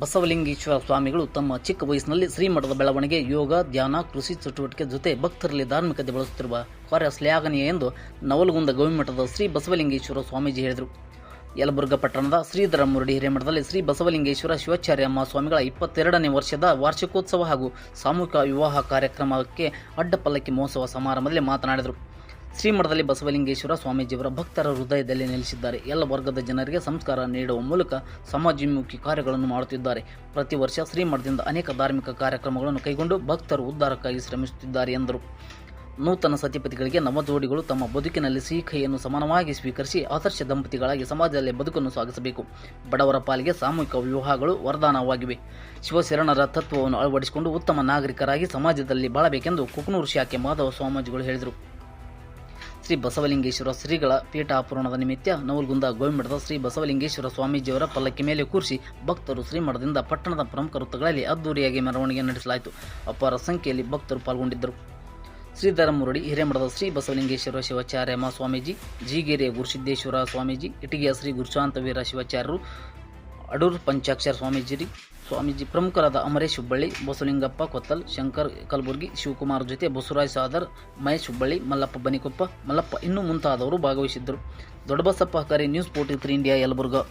ಬಸವಲಿಂಗೇಶ್ವರ ಸ್ವಾಮಿಗಳು ತಮ್ಮ ಚಿಕ್ಕ ವಯಸ್ಸಿನಲ್ಲಿ ಶ್ರೀಮಠದ ಬೆಳವಣಿಗೆ, ಯೋಗ, ಧ್ಯಾನ, ಕೃಷಿ ಚಟುವಟಿಕೆ ಜೊತೆ ಭಕ್ತರಲ್ಲಿ ಧಾರ್ಮಿಕತೆ ಬಳಸುತ್ತಿರುವ ಕಾರ್ಯ ಶ್ಲಾಘನೀಯ ಎಂದು ನವಲಗುಂದ ಗವಿಮಠದ ಶ್ರೀ ಬಸವಲಿಂಗೇಶ್ವರ ಸ್ವಾಮೀಜಿ ಹೇಳಿದರು. ಯಲಬುರ್ಗ ಪಟ್ಟಣದ ಶ್ರೀಧರ ಮುರಡಿ ಹಿರೇಮಠದಲ್ಲಿ ಶ್ರೀ ಬಸವಲಿಂಗೇಶ್ವರ ಶಿವಾಚಾರ್ಯ ಸ್ವಾಮಿಗಳ ಇಪ್ಪತ್ತೆರಡನೇ ವರ್ಷದ ವಾರ್ಷಿಕೋತ್ಸವ ಹಾಗೂ ಸಾಮೂಹಿಕ ವಿವಾಹ ಕಾರ್ಯಕ್ರಮಕ್ಕೆ ಅಡ್ಡಪಲ್ಲಕ್ಕಿ ಮಹೋತ್ಸವ ಸಮಾರಂಭದಲ್ಲಿ ಮಾತನಾಡಿದರು. ಶ್ರೀಮಠದಲ್ಲಿ ಬಸವಲಿಂಗೇಶ್ವರ ಸ್ವಾಮೀಜಿಯವರ ಭಕ್ತರ ಹೃದಯದಲ್ಲಿ ನೆಲೆಸಿದ್ದಾರೆ. ಎಲ್ಲ ವರ್ಗದ ಜನರಿಗೆ ಸಂಸ್ಕಾರ ನೀಡುವ ಮೂಲಕ ಸಮಾಜಮುಖಿ ಕಾರ್ಯಗಳನ್ನು ಮಾಡುತ್ತಿದ್ದಾರೆ. ಪ್ರತಿ ವರ್ಷ ಶ್ರೀಮಠದಿಂದ ಅನೇಕ ಧಾರ್ಮಿಕ ಕಾರ್ಯಕ್ರಮಗಳನ್ನು ಕೈಗೊಂಡು ಭಕ್ತರು ಉದ್ಧಾರಕ್ಕಾಗಿ ಶ್ರಮಿಸುತ್ತಿದ್ದಾರೆ ಎಂದರು. ನೂತನ ಸತಿಪತಿಗಳಿಗೆ ನವಜೋಡಿಗಳು ತಮ್ಮ ಬದುಕಿನಲ್ಲಿ ಸಿಹಿ ಕೈಯನ್ನು ಸಮಾನವಾಗಿ ಸ್ವೀಕರಿಸಿ ಆದರ್ಶ ದಂಪತಿಗಳಾಗಿ ಸಮಾಜದಲ್ಲಿ ಬದುಕನ್ನು ಸಾಗಿಸಬೇಕು. ಬಡವರ ಪಾಲಿಗೆ ಸಾಮೂಹಿಕ ವಿವಾಹಗಳು ವರದಾನವಾಗಿವೆ. ಶಿವಶರಣರ ತತ್ವವನ್ನು ಅಳವಡಿಸಿಕೊಂಡು ಉತ್ತಮ ನಾಗರಿಕರಾಗಿ ಸಮಾಜದಲ್ಲಿ ಬಾಳಬೇಕೆಂದು ಕುಕನೂರು ಶಾಖೆ ಮಾಧವ ಸ್ವಾಮೀಜಿಗಳು ಹೇಳಿದರು. ಶ್ರೀ ಬಸವಲಿಂಗೇಶ್ವರ ಶ್ರೀಗಳ ಪೀಠಾಪೂರಣದ ನಿಮಿತ್ತ ನವಲ್ಗುಂದ ಗೋವಿಮಠದ ಶ್ರೀ ಬಸವಲಿಂಗೇಶ್ವರ ಸ್ವಾಮೀಜಿಯವರ ಪಲ್ಲಕ್ಕಿ ಮೇಲೆ ಕೂರಿಸಿ ಭಕ್ತರು ಶ್ರೀಮಠದಿಂದ ಪಟ್ಟಣದ ಪ್ರಮುಖ ವೃತ್ತಗಳಲ್ಲಿ ಅದ್ದೂರಿಯಾಗಿ ಮೆರವಣಿಗೆ ನಡೆಸಲಾಯಿತು. ಅಪಾರ ಸಂಖ್ಯೆಯಲ್ಲಿ ಭಕ್ತರು ಪಾಲ್ಗೊಂಡಿದ್ದರು. ಶ್ರೀಧರ ಮುರಡಿ ಹಿರೇಮಠದ ಶ್ರೀ ಬಸವಲಿಂಗೇಶ್ವರ ಶಿವಾಚಾರ್ಯ ಮಹಾಸ್ವಾಮೀಜಿ ಜಿಗೇರಿಯ ಗುರುಸಿದ್ದೇಶ್ವರ ಸ್ವಾಮೀಜಿ, ಇಟಗಿಯ ಶ್ರೀ ಗುರುಶಾಂತವೀರ ಶಿವಾಚಾರ್ಯರು ಅಡೂರು ಪಂಚಾಕ್ಷರ ಸ್ವಾಮೀಜಿ ಸ್ವಾಮೀಜಿ ಪ್ರಮುಖರಾದ ಅಮರೇಶ್ ಹುಬ್ಬಳ್ಳಿ, ಬಸವಲಿಂಗಪ್ಪ ಕೊತ್ತಲ್, ಶಂಕರ್ ಕಲಬುರ್ಗಿ, ಶಿವಕುಮಾರ್ ಜೊತೆ ಬಸವರಾಜ್ ಸಾದರ್, ಮಹೇಶ್ ಹುಬ್ಬಳ್ಳಿ, ಮಲ್ಲಪ್ಪ ಬನಿಕೊಪ್ಪ ಮಲ್ಲಪ್ಪ ಇನ್ನೂ ಮುಂತಾದವರು ಭಾಗವಹಿಸಿದ್ದರು. ದೊಡ್ಡಬಸಪ್ಪ ಕರೆ news forty three India Yelburga.